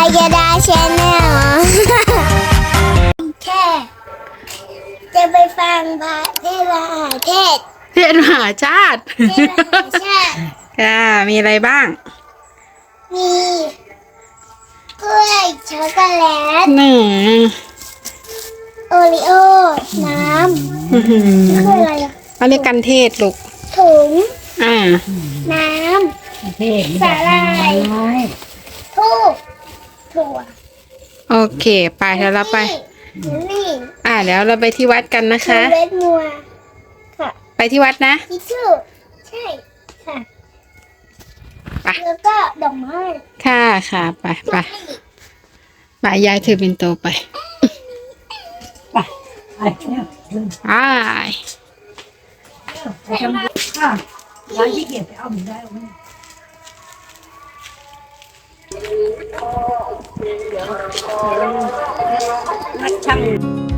ายาดาชแนลแค่จะไปฟังพระเทศมหาเทศเทศมหาชาติเทศมหาชาติค่ะ มีอะไรบ้าง มีกล้วยช็อกโกแลตหนึ่งโอริโอ น้ำอื้อหือคืออะไรอะเขาเรียกกันเทศลูกถุง อ่า น้เทศำสาลายทูบ ถั่วโอเค ไปเดี๋ยวเราไป นี่อ่าเดี๋ยวเราไปที่วัดกันนะคะคือเวทมัวค่ะไปที่วัดนะ ทิชชู่ใช่ค่ะ ไป แล้วก็ดอกไม้ค่ะค่ะไปไปไปยายถือเป็นโตไปไปเนี่ยไปไปทำข้าวร้านที่เก็บไปเอาหมูได้เอาไหม มัด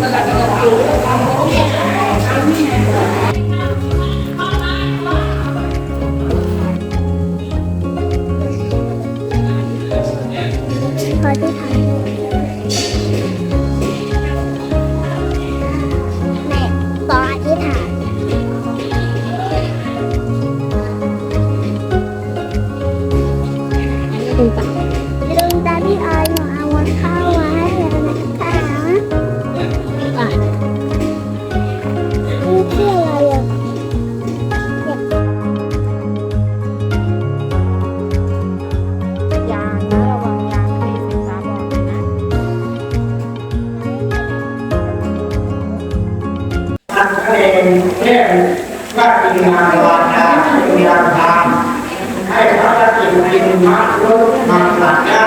好最讨。 มีงานวาจาปีงานทางให้พระจิตรินมัดลุกมังหลักย่า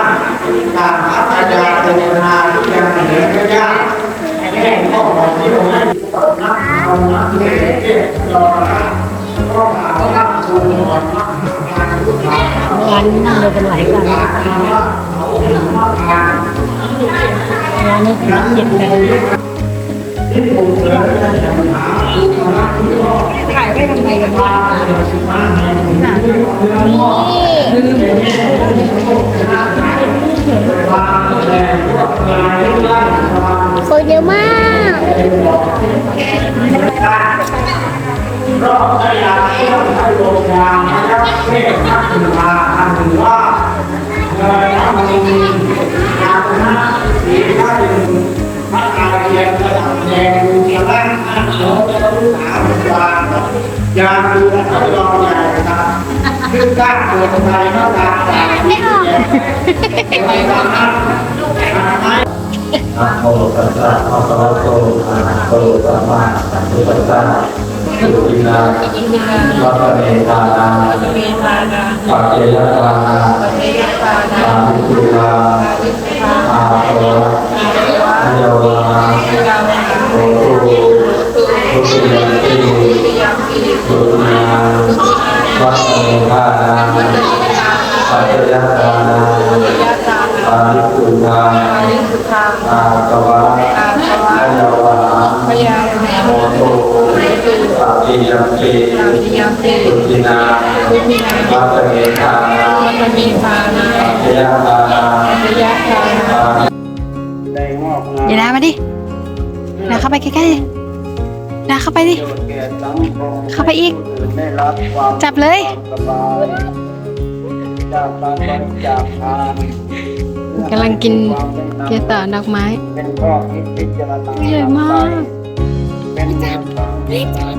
ตามพระปัญญาเป็นนาที่ยังเหนือก็ยากแห่งข้อของที่ลงให้ตนักทำนักเทศเทศรอนะก็มาว่าคุณหมดมากงานทุกทางงานนั่งเลยกันหลายกันว่าเขาเป็นมากงานงานนี้ถึงเจ็ดกัน ถ่ายไว้ทำไมกันวะคนเยอะมากรอบได้ยาที่ต้องให้โรงยานะครับเทศนักศึกษาทำถึงว่า ดับแดงกระด้างอันโน้ตจะรู้หาเป็นวางยาดูและทดลองใหญ่ครับขึ้นก้านตัวทำไมนอกจากแต่ไม่ออกไม่ออกนะไมนะโมตัสสะภะคะวะโตอะระหะโตสัมมาสัมพุทธัสสะสุตินาวัปเมตานาปัจเจยตานาอาภิสุราอา นาปัจจยตานาอาภิสุราอาสวะอายาวะพยาธรรมโมโตสาธิยัมปียามเตสุตินาวิมินาวัตเมธานาวัตมีพานาพยาธานาพยาธานาได้งอกงามเดี๋ยวนะมาดินะเข้าไปใกล้ๆ นะเข้าไปดิประโยชน์แก่สังคมเข้าไปอีกผู้อื่นได้รับความจับเลยสบายจากการบริจาคทานกำลังกินเกสรดอกไม้เป็นข้อคิดพิจารณาใหญ่มากเป็นแนวทางในการ